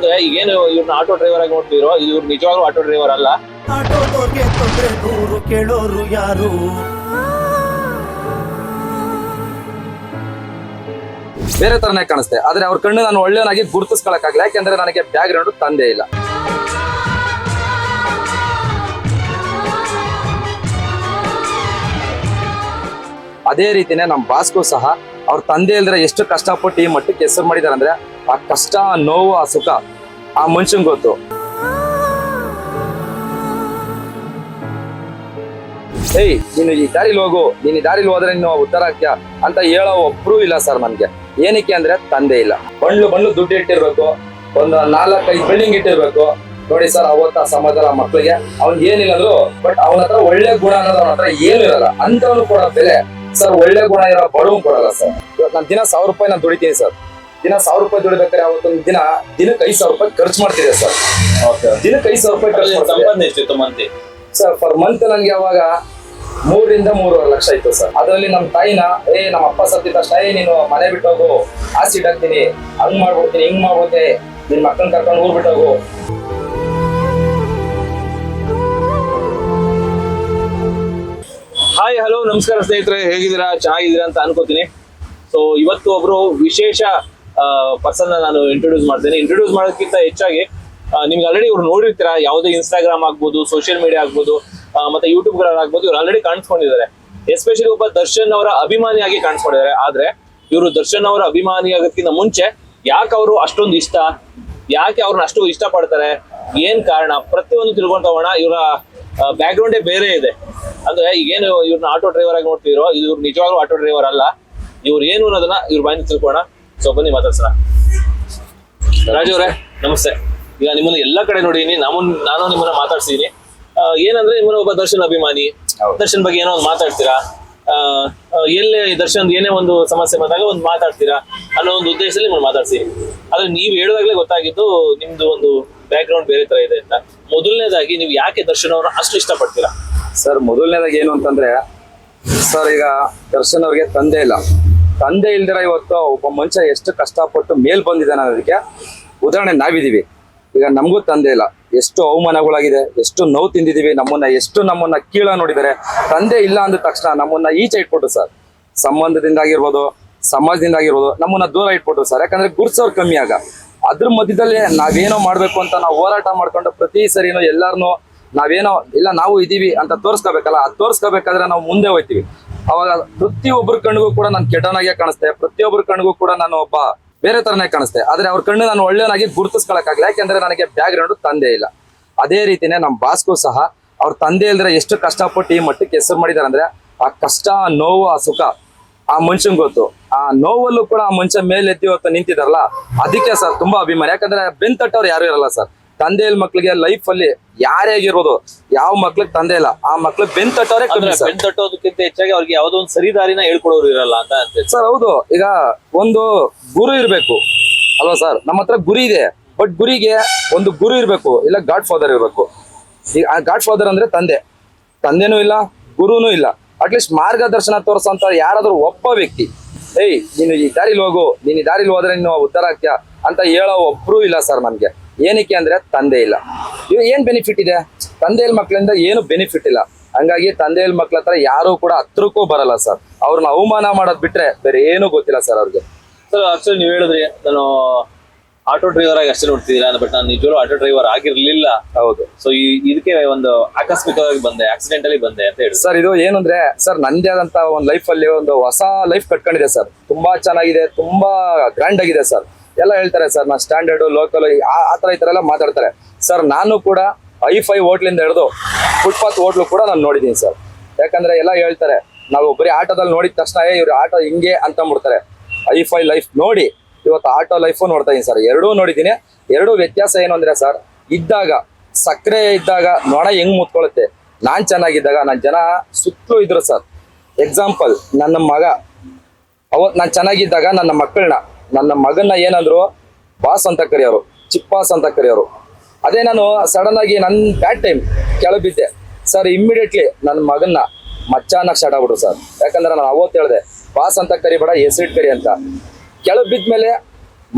ಅಂದ್ರೆ ಈಗೇನು ಇವ್ರನ್ನ ಆಟೋ ಡ್ರೈವರ್ ಆಗಿ ನೋಡ್ತಿರೋ ಇವ್ರು ನಿಜವಾಗ್ಲೂ ಆಟೋ ಡ್ರೈವರ್ ಅಲ್ಲ. ಬೇರೆ ತರನೇ ಕಾಣಿಸ್ತೆ. ಆದ್ರೆ ಅವ್ರ ಕಣ್ಣು ನಾನು ಒಳ್ಳೆಯವನಾಗಿ ಗುರುತಿಸ್ಕೊಳಕ್ಕಾಗಲ್ಲ. ಯಾಕೆಂದ್ರೆ ನನಗೆ ಬ್ಯಾಕ್ ಗ್ರೌಂಡ್ ತಂದೆ ಇಲ್ಲ. ಅದೇ ರೀತಿನೇ ನಮ್ಮ ಬಾಸ್ಗೂ ಸಹ ಅವ್ರ ತಂದೆ ಇಲ್ದ್ರೆ ಎಷ್ಟು ಕಷ್ಟಪಟ್ಟು ಈ ಮಟ್ಟಕ್ಕೆ ಹೆಸರು ಮಾಡಿದಾರೆ ಅಂದ್ರೆ ಆ ಕಷ್ಟ, ಆ ನೋವು, ಆ ಸುಖ ಆ ಮನುಷ್ಯನ್ ಗೊತ್ತು. ಏಯ್, ನೀನು ಈ ದಾರಿಲಿ ಹೋಗು, ನೀನು ಈ ದಾರಿಲಿ ಹೋದ್ರೆ ನೀನು ಉತ್ತರ ಆಗ್ತೀಯ ಅಂತ ಹೇಳೋ ಒಬ್ರು ಇಲ್ಲ ಸರ್ ನನ್ಗೆ. ಏನಕ್ಕೆ ಅಂದ್ರೆ ತಂದೆ ಇಲ್ಲ. ಬಂಡ್ಲು ಬಣ್ಣು ದುಡ್ಡು ಇಟ್ಟಿರ್ಬೇಕು, ಒಂದು ನಾಲ್ಕೈದು ಬಿಲ್ಡಿಂಗ್ ಇಟ್ಟಿರ್ಬೇಕು. ನೋಡಿ ಸರ್, ಅವತ್ತ ಸಮಾಜದ ಆ ಮಕ್ಳಿಗೆ ಅವ್ನ್ ಏನಿಲ್ಲದ್ರು ಬಟ್ ಅವನ ಹತ್ರ ಒಳ್ಳೆ ಗುಣ ಅನ್ನೋದು ಅವನ ಹತ್ರ ಏನು ಇರಲ್ಲ. ಅಂತವನು ಕೊಡೋ ಬೆಲೆ, ಸರ್, ಒಳ್ಳೆ ಗುಣ ಇರೋ ಬಡವನ್ ಕೊಡಲ್ಲ ಸರ್. ನಾನು ದಿನ ಸಾವಿರ ರೂಪಾಯಿ ನಾನು ದುಡಿತೀನಿ ಸರ್. ದಿನ ಸಾವಿರ ರೂಪಾಯಿ ದುಡಿಬೇಕಾದ್ರೆ ಅವತ್ತೊಂದು ದಿನ ದಿನಕ್ಕೆ ಐದು ಸಾವಿರ ರೂಪಾಯಿ ಖರ್ಚು ಮಾಡ್ತೀರಾ ಸರ್. ದಿನಕ್ಕೆ ಐದು ಸಾವಿರ ರೂಪಾಯಿ ಖರ್ಚು ಸಂಪಾದನೆ ಎಷ್ಟಿತ್ತು ಮಂತಿ ಸರ್ ಪರ್ ಮಂತ್ ನನ್ಗೆ ಅವಾಗ ಮೂರಿಂದ ಮೂರುವರೆ ಲಕ್ಷ ಇತ್ತು ಸರ್. ಅದರಲ್ಲಿ ನಮ್ಮ ತಾಯಿನ ಏ ನಮ್ಮ ಅಪ್ಪ ಸತ್ತಿದ ತಕ್ಷಣ ಏ ನೀನು ಮನೆ ಬಿಟ್ಟು ಹೋಗು ಆಸಿಡ್ ಹಾಕ್ತೀನಿ ಹಂಗ್ ಮಾಡ್ಬಿಡ್ತೀನಿ ಹಿಂಗ್ ಮಾಡ್ಬಿಡ್ತೀನಿ ನಿನ್ ಮಕ್ಕಳನ್ನ ಕರ್ಕೊಂಡು ಊರ್ ಬಿಟ್ಟು ಹೋಗು. ಹಾಯ್ ಹಲೋ ನಮಸ್ಕಾರ ಸ್ನೇಹಿತರೆ ಹೇಗಿದ್ದೀರಾ? ಚೆನ್ನಾಗಿದ್ದೀರಾ ಅಂತ ಅನ್ಕೋತೀನಿ. ಸೊ ಇವತ್ತು ಒಬ್ರು ವಿಶೇಷ ಪರ್ಸನ್ ನಾನು ಇಂಟ್ರೊಡ್ಯೂಸ್ ಮಾಡ್ತೇನೆ. ಇಂಟ್ರೊಡ್ಯೂಸ್ ಮಾಡೋದಕ್ಕಿಂತ ಹೆಚ್ಚಾಗಿ ನಿಮ್ಗೆ ಆಲ್ರೆಡಿ ಇವ್ರು ನೋಡಿರ್ತೀರಾ, ಯಾವುದೇ ಇನ್ಸ್ಟಾಗ್ರಾಮ್ ಆಗ್ಬೋದು ಸೋಷಿಯಲ್ ಮೀಡಿಯಾ ಆಗ್ಬೋದು ಮತ್ತೆ ಯೂಟ್ಯೂಬ್ ಆಗ್ಬೋದು ಇವ್ರು ಆಲ್ರೆಡಿ ಕಾಣಿಸ್ಕೊಂಡಿದ್ದಾರೆ. ಎಸ್ಪೆಷಲಿ ಒಬ್ಬ ದರ್ಶನ್ ಅವರ ಅಭಿಮಾನಿಯಾಗಿ ಕಾಣಿಸ್ಕೊಂಡಿದ್ದಾರೆ. ಆದ್ರೆ, ಇವರು ದರ್ಶನ್ ಅವರ ಅಭಿಮಾನಿ ಆಗೋದಕ್ಕಿಂತ ಮುಂಚೆ ಯಾಕೆ ಅವರು ಅಷ್ಟೊಂದು ಇಷ್ಟ? ಯಾಕೆ ಅವ್ರನ್ನ ಅಷ್ಟು ಇಷ್ಟಪಡ್ತಾರೆ? ಏನ್ ಕಾರಣ? ಪ್ರತಿಯೊಂದು ತಿಳ್ಕೊಂತವಣ ಇವರ ಬ್ಯಾಕ್ ಗ್ರೌಂಡೇ ಬೇರೆ ಇದೆ. ಅಂದ್ರೆ ಈಗೇನು ಇವ್ರನ್ನ ಆಟೋ ಡ್ರೈವರ್ ಆಗಿ ನೋಡ್ತಿದ್ರು ಇವ್ರು ನಿಜವಾಗ್ಲೂ ಆಟೋ ಡ್ರೈವರ್ ಅಲ್ಲ. ಇವ್ರು ಏನು ಅನ್ನೋದನ್ನ ಇವ್ರ ಬಾಯಿಂದ ತಿಳ್ಕೊಳ್ಳೋಣ ಸೊ ಬನ್ನಿ ಮಾತಾಡ್ಸೋಣ. ರಾಜು ಅವರೇ ನಮಸ್ತೆ. ಈಗ ನಿಮ್ಮನ್ನ ಎಲ್ಲಾ ಕಡೆ ನೋಡಿದೀನಿ. ನಾನು ನಾನು ನಿಮ್ಮನ್ನ ಮಾತಾಡ್ಸಿದೀನಿ. ಏನಂದ್ರೆ ನಿಮ್ಮನ್ನ ಒಬ್ಬ ದರ್ಶನ್ ಅಭಿಮಾನಿ. ದರ್ಶನ್ ಬಗ್ಗೆ ಏನೋ ಒಂದು ಮಾತಾಡ್ತೀರಾ? ಎಲ್ಲೇ ದರ್ಶನ್ ಏನೇ ಒಂದು ಸಮಸ್ಯೆ ಬಂದಾಗ ಒಂದು ಮಾತಾಡ್ತೀರಾ ಅನ್ನೋ ಒಂದು ಉದ್ದೇಶದಲ್ಲಿ ನಿಮ್ಮನ್ನ ಮಾತಾಡ್ಸಿ ಆದ್ರೆ ನೀವು ಹೇಳುವಾಗಲೇ ಗೊತ್ತಾಗಿದ್ದು ನಿಮ್ದು ಒಂದು ಬ್ಯಾಕ್ ಗ್ರೌಂಡ್ ಬೇರೆ ತರ ಇದೆ ಅಂತ. ಮೊದಲನೇದಾಗಿ ನೀವು ಯಾಕೆ ದರ್ಶನ್ ಅವ್ರನ್ನ ಅಷ್ಟು ಇಷ್ಟಪಡ್ತೀರಾ? ಸರ್ ಮೊದಲನೇದಾಗಿ ಏನು ಅಂತಂದ್ರೆ ಸರ್ ಈಗ ದರ್ಶನ್ ಅವ್ರಿಗೆ ತಂದೆ ಇಲ್ಲ. ತಂದೆ ಇಲ್ದಿರ ಇವತ್ತು ಒಬ್ಬ ಮನುಷ್ಯ ಎಷ್ಟು ಕಷ್ಟಪಟ್ಟು ಮೇಲ್ ಬಂದಿದ್ದಾನೆ ಅನ್ನೋದಕ್ಕೆ ಉದಾಹರಣೆ ನಾವಿದೀವಿ ಈಗ ನಮಗೂ ತಂದೆ ಇಲ್ಲ. ಎಷ್ಟು ಅವಮಾನಗಳಾಗಿದೆ, ಎಷ್ಟು ನೋವು ತಿಂದಿದೀವಿ ನಮ್ಮನ್ನ ಎಷ್ಟು ನಮ್ಮನ್ನ ಕೀಳ ನೋಡಿದರೆ ತಂದೆ ಇಲ್ಲ ಅಂದ ತಕ್ಷಣ ನಮ್ಮನ್ನ ಈಚೆ ಇಟ್ಬಿಟ್ರು ಸರ್. ಸಂಬಂಧದಿಂದ ಆಗಿರ್ಬೋದು ಸಮಾಜದಿಂದ ಆಗಿರ್ಬೋದು ನಮ್ಮನ್ನ ದೂರ ಇಟ್ಬಿಟ್ರು ಸರ್. ಯಾಕಂದ್ರೆ ಗುರ್ಸೋರು ಕಮ್ಮಿ ಆಗ. ಅದ್ರ ಮಧ್ಯದಲ್ಲಿ ನಾವೇನೋ ಮಾಡ್ಬೇಕು ಅಂತ ನಾವು ಹೋರಾಟ ಮಾಡ್ಕೊಂಡು ಪ್ರತಿ ಸರಿನೂ ಎಲ್ಲಾರನು ನಾವೇನೋ, ಇಲ್ಲ ನಾವು ಇದೀವಿ ಅಂತ ತೋರಿಸ್ಕೋಬೇಕಲ್ಲ ಅದು ತೋರಿಸ್ಕೋಬೇಕಾದ್ರೆ ನಾವು ಮುಂದೆ ಹೋಗ್ತೀವಿ. ಅವಾಗ ಪ್ರತಿಯೊಬ್ಬರ ಕಣ್ಣಿಗೂ ಕೂಡ ನಾನು ಕೆಟ್ಟನಾಗೇ ಕಾಣಿಸ್ತೆ. ಪ್ರತಿಯೊಬ್ಬರ ಕಣ್ಣಿಗೂ ಕೂಡ ನಾನು ಒಬ್ಬ ಬೇರೆ ತರನೇ ಕಾಣಿಸ್ತೆ. ಆದ್ರೆ ಅವ್ರ ಕಣ್ಣು ನಾನು ಒಳ್ಳೆಯವನಾಗಿ ಗುರುತಿಸ್ಕೊಳಕ್ಕಾಗಲ್ಲ ಯಾಕೆಂದ್ರೆ ನನಗೆ ಬ್ಯಾಕ್ ಗ್ರೌಂಡ್ ತಂದೆ ಇಲ್ಲ. ಅದೇ ರೀತಿನೇ ನಮ್ಮ ಬಾಸ್ಗೂ ಸಹ ಅವ್ರ ತಂದೆ ಇಲ್ದ್ರೆ ಎಷ್ಟು ಕಷ್ಟಪಟ್ಟು ಈ ಮಟ್ಟಕ್ಕೆ ಹೆಸರು ಮಾಡಿದಾರೆ ಅಂದ್ರೆ ಆ ಕಷ್ಟ, ಆ ನೋವು, ಆ ಸುಖ, ಆ ಮನುಷ್ಯನ್ ಗೊತ್ತು. ಆ ನೋವಲ್ಲೂ ಕೂಡ ಆ ಮನುಷ್ಯ ಮೇಲೆ ಎತ್ತಿ ಹೊತ್ತು ನಿಂತಿದಾರಲ್ಲ ಅದಕ್ಕೆ ಸರ್ ತುಂಬಾ ಅಭಿಮಾನ. ಯಾಕಂದ್ರೆ ಬೆನ್ ತಟ್ಟವ್ರು ಯಾರು ಇರಲ್ಲ ಸರ್. ತಂದೆ ಇಲ್ಲ ಮಕ್ಳಿಗೆ ಲೈಫ್ ಅಲ್ಲಿ ಯಾರೇ ಆಗಿರ್ಬೋದು ಯಾವ ಮಕ್ಳಿಗೆ ತಂದೆ ಇಲ್ಲ ಆ ಮಕ್ಳು ಬೆನ್ ತಟ್ಟೋರೆ ಕಮ್ಮಿ ಸರ್. ಬೆನ್ ತಟ್ಟೋದಕ್ಕಿಂತ ಹೆಚ್ಚಾಗಿ ಅವ್ರಿಗೆ ಯಾವ್ದೋ ಒಂದು ಸರಿ ದಾರಿನ ಹೇಳ್ಕೊಡೋರು ಇರಲ್ಲ ಅಂತ ಸರ್ ಹೌದು. ಈಗ ಒಂದು ಗುರು ಇರ್ಬೇಕು. ಅಲ್ವಾ ಸರ್? ನಮ್ಮ ಹತ್ರ ಗುರಿ ಇದೆ. ಬಟ್ ಗುರಿಗೆ ಒಂದು ಗುರು ಇರ್ಬೇಕು. ಇಲ್ಲ ಗಾಡ್ ಫಾದರ್ ಇರ್ಬೇಕು. ಈಗ ಆ ಗಾಡ್ ಫಾದರ್ ಅಂದ್ರೆ ತಂದೆ. ತಂದೆನೂ ಇಲ್ಲ ಗುರುನೂ ಇಲ್ಲ. ಅಟ್ಲೀಸ್ಟ್ ಮಾರ್ಗದರ್ಶನ ತೋರಿಸಂತ ಯಾರಾದ್ರೂ ಒಬ್ಬ ವ್ಯಕ್ತಿ ಏಯ್ ನೀನು ಈ ದಾರಿಲಿ ಹೋಗು ನೀನು ಈ ದಾರಿಲಿ ಹೋದ್ರೆ ನೀನು ಉದ್ಧಾರ ಆಗ್ತೀಯ? ಅಂತ ಹೇಳೋ ಒಬ್ರು ಇಲ್ಲ ಸರ್ ನನ್ಗೆ ಏನಕ್ಕೆ ಅಂದ್ರೆ ತಂದೆ ಇಲ್ಲ. ಇವ್ ಏನ್ ಬೆನಿಫಿಟ್ ಇದೆ? ತಂದೆ ಇಲ್ಲ ಮಕ್ಳಿಂದ ಏನು ಬೆನಿಫಿಟ್ ಇಲ್ಲ. ಹಂಗಾಗಿ ತಂದೆ ಇಲ್ಲ ಮಕ್ಳ ಹತ್ರ ಯಾರು ಕೂಡ ಹತ್ರಕ್ಕೂ ಬರಲ್ಲ ಸರ್. ಅವ್ರನ್ನ ಅವಮಾನ ಮಾಡೋದ್ ಬಿಟ್ರೆ ಬೇರೆ ಏನೂ ಗೊತ್ತಿಲ್ಲ ಸರ್ ಅವ್ರಿಗೆ. ಸರ್ ಆಕ್ಚುಲಿ ನೀವು ಹೇಳಿದ್ರಿ ನಾನು ಆಟೋ ಡ್ರೈವರ್ ಆಗಿ ಅಷ್ಟೇ ನೋಡ್ತಿದ್ದೀರಾ ಬಟ್ ನಾನು ನಿಜವಾಗ್ಲೂ ಆಟೋ ಡ್ರೈವರ್ ಆಗಿರ್ಲಿಲ್ಲ. ಹೌದು. ಸೊ ಈ ಇದಕ್ಕೆ ಒಂದು ಆಕಸ್ಮಿಕವಾಗಿ ಬಂದೆ ಆಕ್ಸಿಡೆಂಟ್ ಅಲ್ಲಿ ಬಂದೆ ಅಂತ ಹೇಳಿ ಸರ್ ಇದು ಏನಂದ್ರೆ ಸರ್ ನಂದೇ ಆದಂತ ಒಂದು ಲೈಫ್ ಅಲ್ಲಿ ಒಂದು ಹೊಸ ಲೈಫ್ ಕಟ್ಕೊಂಡಿದೆ ಸರ್. ತುಂಬಾ ಚೆನ್ನಾಗಿದೆ ತುಂಬಾ ಗ್ರ್ಯಾಂಡ್ ಆಗಿದೆ ಸರ್. ಎಲ್ಲ ಹೇಳ್ತಾರೆ ಸರ್, ನಾ ಸ್ಟ್ಯಾಂಡರ್ಡ್ ಲೋಕಲ್ ಆ ತರ ಈ ತರ ಎಲ್ಲ ಮಾತಾಡ್ತಾರೆ. ಸರ್, ನಾನು ಕೂಡ ಐ ಫೈ ಹೋಟ್ಲಿಂದ ಹಿಡಿದು ಫುಟ್ಪಾತ್ ಹೋಟ್ಲು ಕೂಡ ನಾನು ನೋಡಿದ್ದೀನಿ ಸರ್. ಯಾಕಂದ್ರೆ ಎಲ್ಲ ಹೇಳ್ತಾರೆ, ನಾವು ಬರೀ ಆಟೋದಲ್ಲಿ ನೋಡಿದ ತಕ್ಷಣ ಇವ್ರ ಆಟೋ ಹಿಂಗೆ ಅಂತಂದ್ಬಿಡ್ತಾರೆ ಐ ಫೈ ಲೈಫ್ ನೋಡಿ, ಇವತ್ತು ಆಟೋ ಲೈಫು ನೋಡ್ತಾ ಇದೀನಿ ಸರ್. ಎರಡೂ ನೋಡಿದ್ದೀನಿ. ಎರಡೂ ವ್ಯತ್ಯಾಸ ಏನು ಅಂದ್ರೆ ಸರ್, ಇದ್ದಾಗ, ಸಕ್ಕರೆ ಇದ್ದಾಗ ನೊಣ ಹೆಂಗ್ ಮುತ್ಕೊಳ್ಳುತ್ತೆ ನಾನು ಚೆನ್ನಾಗಿದ್ದಾಗ ನನ್ನ ಜನ ಸುತ್ತಲೂ ಇದ್ರು ಸರ್. ಎಕ್ಸಾಂಪಲ್ ನನ್ನ ಮಗ ಅವತ್ತು ನಾನು ಚೆನ್ನಾಗಿದ್ದಾಗ ನನ್ನ ಮಕ್ಕಳನ್ನ ನನ್ನ ಮಗನ್ನ ಏನಂದ್ರು, ಬಾಸ್ ಅಂತ ಕರೆಯೋರು ಚಿಪ್ಪಾಸ್ ಅಂತ ಕರೆಯೋರು ಅದೇ ನಾನು ಸಡನ್ ಆಗಿ ನನ್ನ ಬ್ಯಾಡ್ ಟೈಮ್ ಕೆಳಬಿದ್ದೆ. ಸರ್ ಇಮ್ಮಿಡಿಯೇಟ್ಲಿ ನನ್ನ ಮಗನ್ನ ಮಚ್ಚ ಅನ್ನಕ್ ಸ್ಟಾರ್ಟ್ ಆಗ್ಬಿಟ್ರು ಸರ್ ಯಾಕಂದ್ರೆ ನಾನು ಅವತ್ತು ಹೇಳಿದೆ, ಬಾಸ್ ಅಂತ ಕರಿಬೇಡ ಎಸಿಡ್ ಕರಿ ಅಂತ. ಕೆಳಗೆ ಬಿದ್ಮೇಲೆ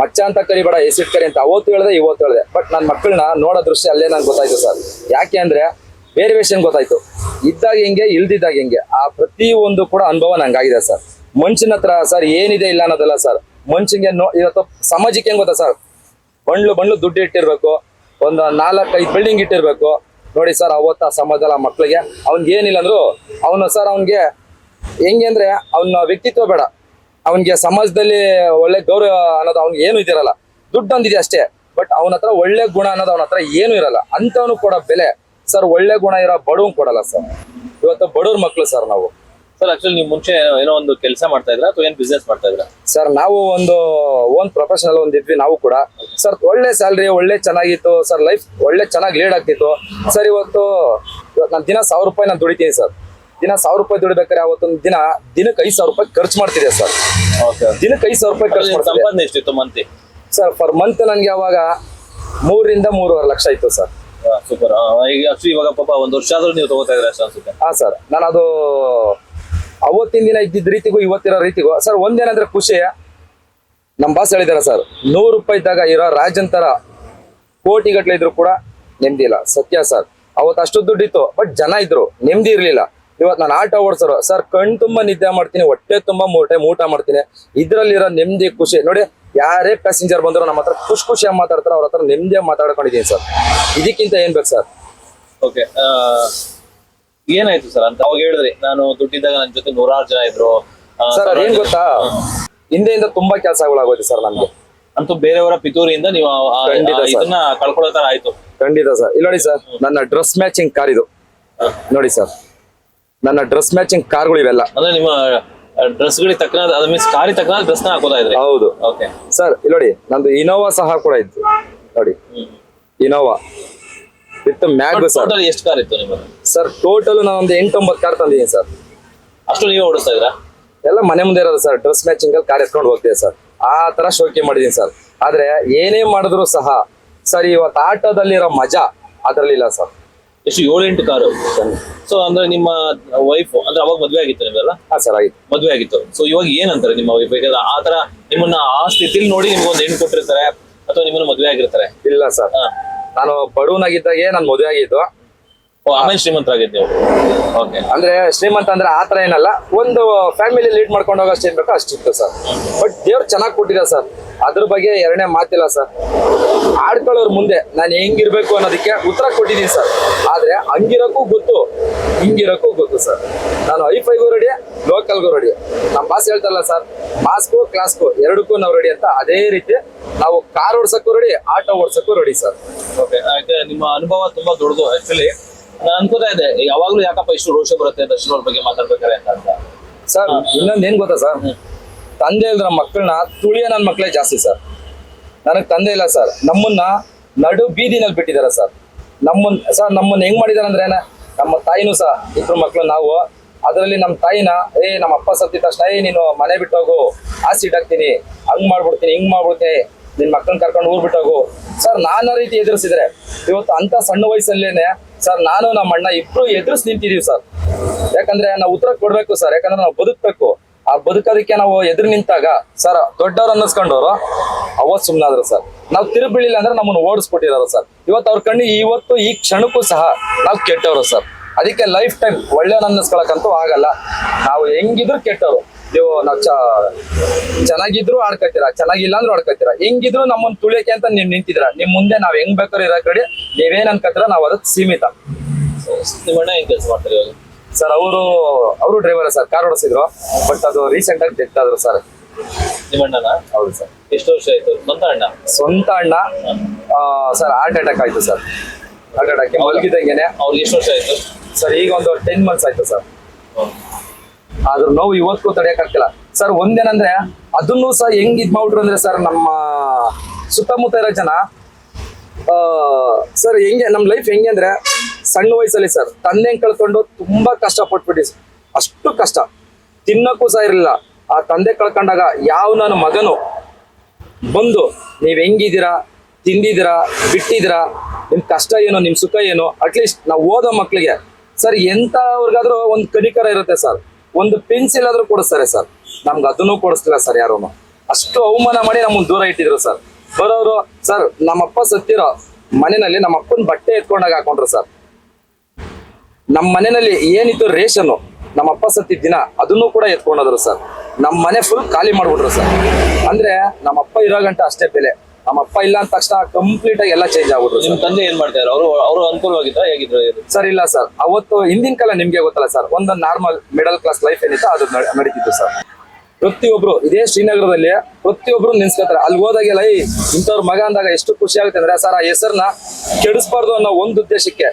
ಮಚ್ಚ ಅಂತ ಕರಿಬೇಡ ಎಸಿಡ್ ಕರಿ ಅಂತ. ಅವತ್ತು ಹೇಳ್ದೆ, ಇವತ್ತು ಹೇಳ್ದೆ. ಬಟ್ ನನ್ನ ಮಕ್ಕಳನ್ನ ನೋಡೋ ದೃಶ್ಯ ಅಲ್ಲೇ ನಂಗೆ ಗೊತ್ತಾಯ್ತು ಸರ್ ಯಾಕೆ ಅಂದ್ರೆ ವಿಷಯ ಗೊತ್ತಾಯ್ತು. ಇದ್ದಾಗ ಹೆಂಗೆ, ಇಲ್ದಿದ್ದಾಗ ಹೆಂಗೆ, ಆ ಪ್ರತಿ ಒಂದು ಕೂಡ ಅನುಭವ ನಂಗಾಗಿದೆ ಸರ್ ಮನುಷ್ಯನ ಹತ್ರ ಸರ್ ಏನಿದೆ ಇಲ್ಲ ಅನ್ನೋದಲ್ಲ ಸರ್ ಮನುಷ್ಯಂಗೆ ನೋ ಇವತ್ತು ಸಮಾಜಕ್ಕೆ ಹೆಂಗ್ ಗೊತ್ತಾ ಸರ್? ಬಂಡ್ಲು ಬಂಡ್ಲು ದುಡ್ಡು ಇಟ್ಟಿರ್ಬೇಕು. ಒಂದು ನಾಲ್ಕೈದು ಬಿಲ್ಡಿಂಗ್ ಇಟ್ಟಿರ್ಬೇಕು. ನೋಡಿ ಸರ್, ಅವತ್ತು ಸಮಾಜದಲ್ಲಿ ಆ ಮಕ್ಳಿಗೆ. ಅವ್ನಿಗೆ ಏನಿಲ್ಲ ಅಂದ್ರು ಅವನು ಸರ್ ಅವನಿಗೆ ಹೆಂಗೆ ಅಂದ್ರೆ ಅವನ ವ್ಯಕ್ತಿತ್ವ ಬೇಡ. ಅವನಿಗೆ ಸಮಾಜದಲ್ಲಿ ಒಳ್ಳೆ ಗೌರವ ಅನ್ನೋದು ಅವ್ನಿಗೆ ಏನು ಇದಿರಲ್ಲ. ದುಡ್ಡು ಒಂದಿದೆ ಅಷ್ಟೇ. ಬಟ್ ಅವನ ಹತ್ರ ಒಳ್ಳೆ ಗುಣ ಅನ್ನೋದು ಅವನ ಹತ್ರ ಏನು ಇರಲ್ಲ. ಅಂತವನು ಕೊಡೋ ಬೆಲೆ ಸರ್, ಒಳ್ಳೆ ಗುಣ ಇರೋ ಬಡವನ್ ಕೊಡಲ್ಲ ಸರ್. ಇವತ್ತು ಬಡವ್ರ ಮಕ್ಳು ಸರ್ ನಾವು. ಸರ್ ಆಕ್ಚುಲಿ ನೀವು ಮುಂಚೆ ಏನೋ ಒಂದು ಕೆಲಸ ಮಾಡ್ತಾ ಇದ್ರ ಅಥವಾ ಏನು ಬಿಸ್ನೆಸ್ ಮಾಡ್ತಾ ಇದ್ರ ಸರ್ ನಾವು ಒಂದು ಓನ್ ಪ್ರೊಫೆಷನಲ್ ಒಂದಿದ್ವಿ ನಾವು ಕೂಡ. ಸರ್ ಒಳ್ಳೆ ಸ್ಯಾಲ್ರಿ ಒಳ್ಳೆ ಚೆನ್ನಾಗಿತ್ತು. ಸರ್ ಲೈಫ್ ಒಳ್ಳೆ ಚೆನ್ನಾಗಿ ಲೀಡ್ ಆಗ್ತಿತ್ತು. ಸರ್ ಇವತ್ತು ಇವತ್ತು ನಾನು ದಿನ ಸಾವಿರ ರೂಪಾಯಿ ನಾನು ದುಡಿತೀನಿ ಸರ್ ದಿನ ಸಾವಿರ ರೂಪಾಯಿ ದುಡಿಬೇಕಾದ್ರೆ ಅವತ್ತೊಂದು ದಿನ ದಿನಕ್ಕೆ ಐದು ಸಾವಿರ ರೂಪಾಯಿ ಖರ್ಚು ಮಾಡ್ತಿದೆ ಸರ್ ಓಕೆ ದಿನಕ್ಕೆ ಐದು ಸಾವಿರ ರೂಪಾಯಿ ಖರ್ಚು ಮಾಡ್ತಿದೆ ಸಂಪಾದನೆ ಎಷ್ಟಿತ್ತು ಮಂತಿ ಸರ್ ಪರ್ ಮಂತ್ ನನಗೆ ಅವಾಗ ಮೂರರಿಂದ ಮೂರುವರೆ ಲಕ್ಷ ಇತ್ತು ಸರ್ ಸೂಪರ್ ಈಗ ಆಕ್ಚುಲಿ ಇವಾಗ ಪಾಪ ಒಂದು ವರ್ಷ ಆದ್ರೂ ನೀವು ತಗೋತಾ ಇದ್ರ ಅಷ್ಟು ಅನ್ಸುತ್ತೆ. ಹಾ ಸರ್ ನಾನು ಅದು ಅವತ್ತಿನ ದಿನ ಇದ್ದಿದ್ದ ರೀತಿಗೂ ಇವತ್ತಿರೋ ರೀತಿಗೂ, ಸರ್, ಒಂದೇನಂದ್ರೆ ಖುಷಿ. ನಮ್ಮ ಬಾಸ್ ಹೇಳಿದಾರ, ಸರ್, ನೂರು ರೂಪಾಯಿ ಇದ್ದಾಗ ಇರೋ ರಾಜನ್ ತರ ಕೋಟಿ ಗಟ್ಲೆ ಇದ್ರು ಕೂಡ ನೆಮ್ಮದಿ ಇಲ್ಲ. ಸತ್ಯ, ಸರ್, ಅವತ್ತು ಅಷ್ಟು ದುಡ್ಡಿತ್ತು ಬಟ್ ಜನ ಇದ್ರು, ನೆಮ್ಮದಿ ಇರಲಿಲ್ಲ. ಇವತ್ತು ನಾನು ಆಟೋ ಓಡಿಸೋರು, ಸರ್, ಕಣ್ ತುಂಬಾ ನಿದ್ದೆ ಮಾಡ್ತೀನಿ, ಹೊಟ್ಟೆ ತುಂಬಾ ಮೂಟೆ ಊಟ ಮಾಡ್ತೀನಿ. ಇದ್ರಲ್ಲಿರೋ ನೆಮ್ಮದಿ, ಖುಷಿ, ನೋಡಿ, ಯಾರೇ ಪ್ಯಾಸೆಂಜರ್ ಬಂದ್ರು ನಮ್ಮ ಹತ್ರ ಖುಷಿ ಖುಷಿಯಾಗಿ ಮಾತಾಡ್ತಾರೆ ಅವ್ರ ಹತ್ರ ನೆಮ್ಮದಿಯಾಗಿ ಮಾತಾಡ್ಕೊಂಡಿದ್ದೀನಿ, ಸರ್. ಇದಕ್ಕಿಂತ ಏನ್ ಬೇಕು, ಸರ್? ಓಕೆ ಏನಾಯ್ತು ಸರ್ ಅಂತ ಅವಾಗ ಹೇಳಿದ್ರಿ ನಾನು ದುಡ್ಡಿದ್ದಾಗ ನನ್ನ ಜೊತೆ ನೂರಾರು ಜನ ಇದ್ರು. ಆ, ಸರ್ ಏನ್ ಗೊತ್ತಾ? ಹಿಂದೆಯಿಂದ ತುಂಬಾ ಕೆಲಸಗಳಾಗೋಯ್ತು ಸರ್ ನಮ್ಗೆ ಅಂತೂ ಬೇರೆಯವರ ಪಿತೂರಿಯಿಂದ ನೀವು ಆ- ಆ- ಖಂಡಿತ ಆ. ಇದನ್ನ ಕಳ್ಕೊಳ್ಳೋ ತರ ಆಯ್ತು. ಖಂಡಿತ ಸರ್. ಇಲ್ಲಿ ನೋಡಿ ಸರ್ ನನ್ನ ಡ್ರೆಸ್ ಮ್ಯಾಚಿಂಗ್ ಕಾರ್ ಇದು. ನೋಡಿ ಸರ್ ನನ್ನ ಡ್ರೆಸ್ ಮ್ಯಾಚಿಂಗ್ ಕಾರ್ಗಳು ಇವೆಲ್ಲ. ಅಂದ್ರೆ ನಿಮ್ಮ ಡ್ರೆಸ್ ಗಳಿಗೆ ತಕ್ಕನಾದ ಅದ ಮೀನ್ಸ್ ಕಾರಿ ತಕ್ಕನಾದ ಡ್ರೆಸ್ನ ಹಾಕೋತಾ ಇದ್ರಿ? ಹೌದು. ಓಕೆ ಸರ್ ಇಲ್ಲಿ ನೋಡಿ ನಂದು ಇನೋವಾ ಸಹ ಕೂಡ ಇತ್ತು. ನೋಡಿ. Innova with mag sir total ಎಷ್ಟು ಕಾರ್ ಇತ್ತು ಸರ್ ಟೋಟಲ್ ನಾನು ಒಂದು ಎಂಟೊಂಬತ್ತು ಕಾರ್ ತಂದಿದ್ದೀನಿ ಸರ್ ಅಷ್ಟು ನೀವೇ ಓಡಿಸ್ತಾ ಇದ್ರಾ ಎಲ್ಲ ಮನೆ ಮುಂದೆ ಇರೋದು ಸರ್ ಡ್ರೆಸ್ ಮ್ಯಾಚಿಂಗ್ ಅಲ್ಲಿ ಕಾರ್ ಎತ್ಕೊಂಡು ಹೋಗ್ತೀವಿ ಸರ್ ಆ ತರ ಶೋಕಿ ಮಾಡಿದೀನಿ ಸರ್ ಆದ್ರೆ ಏನೇ ಮಾಡಿದ್ರು ಸಹ ಸರ್ ಇವತ್ತು ಆಟೋದಲ್ಲಿರೋ ಮಜಾ ಅದ್ರಲ್ಲಿ ಇಲ್ಲ ಸರ್ ಎಷ್ಟು ಏಳೆಂಟು ಕಾರು ಸೊ ಅಂದ್ರೆ ನಿಮ್ಮ ವೈಫ್ ಅಂದ್ರೆ ಅವಾಗ ಮದ್ವೆ ಆಗಿತ್ತು ನಿಮ್ಗೆಲ್ಲ? ಹಾ ಸರ್ ಆಯ್ತು ಮದ್ವೆ ಆಗಿತ್ತು. ಸೊ ಇವಾಗ ಏನಂತಾರೆ ನಿಮ್ಮ ವೈಫ್ ಯಾಕಂದ್ರೆ ಆ ತರ ನಿಮ್ಮನ್ನ ಆ ಸ್ಥಿತಿಲಿ ನೋಡಿ ನಿಮ್ಗೆ ಒಂದು ಹೆಣ್ಣು ಕೊಟ್ಟಿರ್ತಾರೆ ಅಥವಾ ನಿಮ್ಮನ್ನ ಮದ್ವೆ ಆಗಿರ್ತಾರೆ. ಇಲ್ಲ ಸರ್ ಹಾ. ನಾನು ಬಡವನಾಗಿದ್ದಾಗೆ ನಾನು ಮದುವೆ ಆಗಿದ್ದು. ಆಮೇಲೆ ಶ್ರೀಮಂತರಾಗಿದ್ದು ನೀವು ಓಕೆ ಅಂದ್ರೆ ಶ್ರೀಮಂತ ಅಂದ್ರೆ ಆತರ ಏನಲ್ಲ ಒಂದು ಫ್ಯಾಮಿಲಿ ಲೀಡ್ ಮಾಡ್ಕೊಂಡು ಹೋಗೋ ಅಷ್ಟು ಬೇಕೋ ಅಷ್ಟಿತ್ತು ಸರ್ ಬಟ್ ದೇವ್ರು ಚೆನ್ನಾಗಿ ಕೊಟ್ಟಿದೆ ಸರ್ ಅದ್ರ ಬಗ್ಗೆ ಎರಡನೇ ಮಾತಿಲ್ಲ ಸರ್ ಆಡ್ಕೊಳ್ಳೋರ್ ಮುಂದೆ ನಾನು ಹೆಂಗಿರ್ಬೇಕು ಅನ್ನೋದಕ್ಕೆ ಉತ್ತರ ಕೊಟ್ಟಿದ್ದೀನಿ ಸರ್ ಆದ್ರೆ ಹಂಗಿರಕ್ಕೂ ಗೊತ್ತು. ಹಿಂಗಿರಕ್ಕೂ ಗೊತ್ತು ಸರ್. ನಾನು ಐ ಫೈಗೂ ರೆಡಿ ಲೋಕಲ್ಗೂ ರೆಡಿ ನಮ್ಮ ಬಾಸ್ ಹೇಳ್ತಾರಲ್ಲ ಸರ್ ಮಾಸ್ಕು ಕ್ಲಾಸ್ಕು ಎರಡಕ್ಕೂ ನಾವು ರೆಡಿ ಅಂತ ಅದೇ ರೀತಿ ನಾವು ಕಾರ್ ಓಡ್ಸಕ್ಕೂ ರೆಡಿ ಆಟೋ ಓಡ್ಸಕ್ಕೂ ರೆಡಿ ಸರ್. ಓಕೆ ನಿಮ್ಮ ಅನುಭವ ತುಂಬಾ ದೊಡ್ಡದು ಆಕ್ಚುಲಿ ನಾನು ಅನ್ಕೋತಾ ಇದೆ ಯಾವಾಗ್ಲೂ ಯಾಕಪ್ಪ ಇಷ್ಟು ರೋಷ ಬರುತ್ತೆ ದರ್ಶನ್ ಅವ್ರ ಬಗ್ಗೆ ಮಾತಾಡ್ಬೇಕಾರೆ ಅಂತ ಅಂತ. ಸರ್ ಇನ್ನೊಂದ್ ಏನ್ ಗೊತ್ತಾ ಸರ್? ತಂದೆ ಇಲ್ದ್ರ ಮಕ್ಕಳನ್ನ ತುಳಿಯ ನನ್ನ ಮಕ್ಕಳೇ ಜಾಸ್ತಿ ಸರ್. ನನಗ್ ತಂದೆ ಇಲ್ಲ ಸರ್. ನಮ್ಮನ್ನ ನಡು ಬೀದಿನಲ್ಲಿ ಬಿಟ್ಟಿದ್ದಾರೆ ಸರ್. ನಮ್ಮನ್ ಸರ್ ನಮ್ಮನ್ನ ಹೆಂಗ್ ಮಾಡಿದಾರೆ ಅಂದ್ರೆ ನಮ್ಮ ತಾಯಿನೂ ಸಹ, ಇಬ್ರು ಮಕ್ಳು ನಾವು. ಅದರಲ್ಲಿ ನಮ್ಮ ತಾಯಿನ, ಏ, ನಮ್ಮ ಅಪ್ಪ ಸತ್ತಿದ ತಕ್ಷಣ, ಏ, ನೀನು ಮನೆ ಬಿಟ್ಟೋಗು ಆಸಿಡ್ ಹಾಕ್ತೀನಿ ಹಂಗ್ ಮಾಡ್ಬಿಡ್ತೀನಿ, ಹಿಂಗ್ ಮಾಡ್ಬಿಡ್ತೀನಿ, ನಿನ್ ಮಕ್ಕಳನ್ನ ಕರ್ಕೊಂಡು ಊರ್ ಬಿಟ್ಟೋಗು. ಸರ್, ನಾನಾ ರೀತಿ ಎದುರಿಸಿದ್ರೆ, ಇವತ್ತು ಅಂತ ಸಣ್ಣ ವಯಸ್ಸಲ್ಲೇನೆ, ಸರ್, ನಾನು ನಮ್ಮ ಅಣ್ಣ ಇಬ್ರು ಎದುರಿಸಿ ನಿಂತಿದೀವಿ ಸರ್. ಯಾಕಂದ್ರೆ ನಾವು ಉತ್ತರ ಕೊಡ್ಬೇಕು ಸರ್, ಯಾಕಂದ್ರೆ ನಾವು ಬದುಕ್ಬೇಕು. ಆ ಬದುಕೋದಕ್ಕೆ ನಾವು ಎದುರು ನಿಂತಾಗ, ಸರ್, ದೊಡ್ಡವ್ರು ಅನ್ನಿಸ್ಕೊಂಡವ್ರು, ಅವತ್ ಸುಮ್ಮನಾದ್ರು ಸರ್. ನಾವು ತಿರುಗಿಳಿಲ್ಲ ಅಂದ್ರೆ ನಮ್ಮನ್ನು ಓಡಿಸ್ಬಿಟ್ಟಿದಾರ ಸರ್. ಇವತ್ತು ಅವ್ರ ಕಣ್ಣಿಗೆ ಇವತ್ತು ಈ ಕ್ಷಣಕ್ಕೂ ಸಹ ನಾವು ಕೆಟ್ಟವರು ಸರ್. ಅದಕ್ಕೆ ಲೈಫ್ ಟೈಮ್ ಒಳ್ಳೆಯವ್ರು ಅನ್ನಿಸ್ಕೊಳಕ್ಕಂತೂ ಆಗಲ್ಲ. ನಾವು ಹೆಂಗಿದ್ರು ಕೆಟ್ಟವರು. ನೀವು ನಾವು ಚ ಚೆನ್ನಾಗಿದ್ರು ಆಡ್ಕೊತೀರಾ ಚೆನ್ನಾಗಿಲ್ಲ ಅಂದ್ರೂ ಆಡ್ಕೊತೀರಾ. ಹೆಂಗಿದ್ರು ನಮ್ಮನ್ನ ತುಳಿಯಕ್ಕೆ ಅಂತ ನೀವು ನಿಂತಿದ್ರ ನಿಮ್ ಮುಂದೆ ನಾವ್ ಹೆಂಗ್ ಬೇಕಾದ್ರೆ ಇರೋ ಕಡೆ ನೀವೇನ್ ಅನ್ಕೋತೀರ ನಾವು ಅದಕ್ಕೆ ಸೀಮಿತ. ಕೆಲಸ ಮಾಡ್ತಾರೆ ಸರ್ ಅವರು ಅವರು ಡ್ರೈವರ್ ಸರ್. ಕಾರ್ ಓಡಿಸಿದ್ರು. ಬಟ್ ಅದು ರೀಸೆಂಟ್ ಆಗಿ ಡೆತ್ ಆದ್ರು ಸರ್. ಹೌದು ಸರ್. ಎಷ್ಟು ವರ್ಷ ಆಯ್ತು? ಸ್ವಂತ ಅಣ್ಣ? ಸ್ವಂತ ಅಣ್ಣ. ಸರ್ ಹಾರ್ಟ್ ಅಟ್ಯಾಕ್ ಆಯ್ತು ಸರ್. ಹಾರ್ಟ್ ಅಟ್ಯಾಕ್ ಮಲಗಿದಂಗೆನೆ ಅವ್ರಿಗೆ ಎಷ್ಟು ವರ್ಷ ಆಯ್ತು? ಸರ್ ಈಗ ಒಂದು ಟೆನ್ ಮಂತ್ಸ್ ಆಯ್ತು ಸರ್. ಆದ್ರೂ ನೋವು ಇವತ್ತಿಗೂ ತಡೆಯಕ್ಕಾಗ್ತಿಲ್ಲ ಸರ್ ಒಂದೇನಂದ್ರೆ ಅದನ್ನು ಸಹ ಹೆಂಗ್ ಇದ್ ಮಾಡ್ಬಿಟ್ರು ಅಂದ್ರೆ ಸರ್ ನಮ್ಮ ಸುತ್ತಮುತ್ತ ಇರೋ ಜನ ಆ, ಸರ್ ಹೆಂಗೆ ನಮ್ಮ ಲೈಫ್ ಹೆಂಗೆ ಅಂದ್ರೆ ಸಣ್ಣ ವಯಸ್ಸಲ್ಲಿ ಸರ್ ತಂದೆ ಕಳ್ಕೊಂಡು ತುಂಬಾ ಕಷ್ಟ ಪಟ್ಬಿಟ್ಟಿ ಅಷ್ಟು ಕಷ್ಟ. ತಿನ್ನಕ್ಕೂ ಸಹ ಇರಲಿಲ್ಲ. ಆ ತಂದೆ ಕಳ್ಕೊಂಡಾಗ ಯಾವ ನನ್ನ ಮಗನು ಬಂದು ನೀವ್ ಹೆಂಗಿದ್ದೀರಾ? ತಿಂದಿದ್ದೀರಾ? ಬಿಟ್ಟಿದ್ದೀರಾ? ನಿಮ್ ಕಷ್ಟ ಏನು? ನಿಮ್ ಸುಖ ಏನು? ಅಟ್ಲೀಸ್ಟ್ ನಾವು ಓದೋ ಮಕ್ಳಿಗೆ. ಸರ್ ಎಂತವ್ರಿಗಾದ್ರೂ ಒಂದು ಕಡಿಕರ ಇರುತ್ತೆ ಸರ್. ಒಂದು ಪೆನ್ಸಿಲ್ ಆದ್ರೂ ಕೊಡಿಸ್ತಾರೆ ಸರ್. ನಮ್ಗೆ ಅದನ್ನು ಕೊಡಿಸ್ತಿಲ್ಲ ಸರ್ ಯಾರು ಅಷ್ಟು ಅವಮಾನ ಮಾಡಿ ನಮ್ಮನ್ನು ದೂರ ಇಟ್ಟಿದ್ರು ಸರ್. ಬರೋರು, ಸರ್, ನಮ್ಮಪ್ಪ ಸತ್ತಿರೋ ಮನೆಯಲ್ಲಿ ನಮ್ಮ ಅಪ್ಪನ ಬಟ್ಟೆ ಎತ್ಕೊಂಡಾಗ ಹಾಕೊಂಡ್ರು ಸರ್. ನಮ್ಮ ಮನೆಯಲ್ಲಿ ಏನಿತ್ತು ರೇಷನ್ ನಮ್ಮ ಅಪ್ಪ ಸತ್ತಿದ್ದ ದಿನ ಅದನ್ನು ಕೂಡ ಎತ್ಕೊಂಡೋದ್ರು ಸರ್. ನಮ್ಮ ಮನೆ ಫುಲ್ ಖಾಲಿ ಮಾಡ್ಬಿಟ್ರು ಸರ್. ಅಂದ್ರೆ ನಮ್ಮ ಅಪ್ಪ ಇರೋ ಗಂಟ ಅಷ್ಟೇ ಬೆಲೆ. ನಮ್ಮ ಅಪ್ಪ ಇಲ್ಲ ಅಂದ ತಕ್ಷಣ ಕಂಪ್ಲೀಟ್ ಆಗಿ ಎಲ್ಲ ಚೇಂಜ್ ಆಗ್ಬಿಟ್ರು ನಿಮ್ ತಂದೆ ಏನ್ ಮಾಡ್ತಾರೆ ಅವರು ಅವರು ಅನುಕೂಲವಾಗಿದ್ದ ಹೇಗಿದ್ರು ಸರ್ ಇಲ್ಲ ಸರ್. ಅವತ್ತು ಹಿಂದಿನ ಕಾಲ ನಿಮ್ಗೆ ಗೊತ್ತಲ್ಲ ಸರ್. ಒಂದು ನಾರ್ಮಲ್ ಮಿಡಲ್ ಕ್ಲಾಸ್ ಲೈಫ್ ಏನಿತ್ತು ಅದು ನಡ್- ನಡೀತಿತ್ತು ಸರ್. ಪ್ರತಿಯೊಬ್ರು ಇದೇ ಶ್ರೀನಗರದಲ್ಲಿ ಪ್ರತಿಯೊಬ್ರು ನಿನ್ಸ್ಕೊತಾರೆ ಅಲ್ಲಿ ಹೋದಾಗೆಲ್ಲ ಇಂಥವ್ರ ಮಗ ಅಂದಾಗ ಎಷ್ಟು ಖುಷಿ ಆಗುತ್ತೆ ಅಂದ್ರೆ ಸರ್ ಆ ಹೆಸರನ್ನ ಕೆಡಿಸ್ಬಾರ್ದು ಅನ್ನೋ ಒಂದು ಉದ್ದೇಶಕ್ಕೆ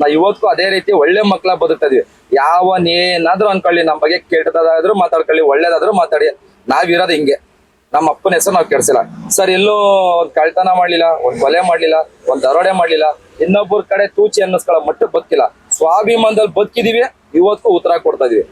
ನಾ ಇವತ್ತು ಅದೇ ರೀತಿ ಒಳ್ಳೆ ಮಕ್ಕಳ ಬದುಕ್ತಾ ಯಾವ ಯಾವನೇನಾದ್ರೂ ಅನ್ಕೊಳ್ಳಿ ನಮ್ಮ ಬಗ್ಗೆ ಕೆಟ್ಟದಾದ್ರೂ ಮಾತಾಡ್ಕೊಳ್ಳಿ, ಒಳ್ಳೇದಾದ್ರೂ ಮಾತಾಡಿ. ನಾವಿರೋದು ಹಿಂಗೆ. ನಮ್ಮ ಅಪ್ಪನ ಹೆಸರು ನಾವು ಕೆಡ್ಸಿಲ್ಲ. ಸರ್, ಎಲ್ಲೂ ಒಂದ್ ಕಳ್ತನ ಮಾಡ್ಲಿಲ್ಲ, ಒಂದ್ ಕೊಲೆ ಮಾಡ್ಲಿಲ್ಲ, ಒಂದ್ ದರೋಡೆ ಮಾಡ್ಲಿಲ್ಲ. ಇನ್ನೊಬ್ಬರ ಕಡೆ ತೂಚಿ ಅನ್ನಿಸ್ಕೊಳ್ಳೋ ಮಟ್ಟ ಬದುಕಿಲ್ಲ. ಸ್ವಾಭಿಮಾನದಲ್ಲಿ ಬದುಕಿದೀವಿ ಇವತ್ತು ಉತ್ತರ ಕೊಡ್ತಾ ಇದೀವಿ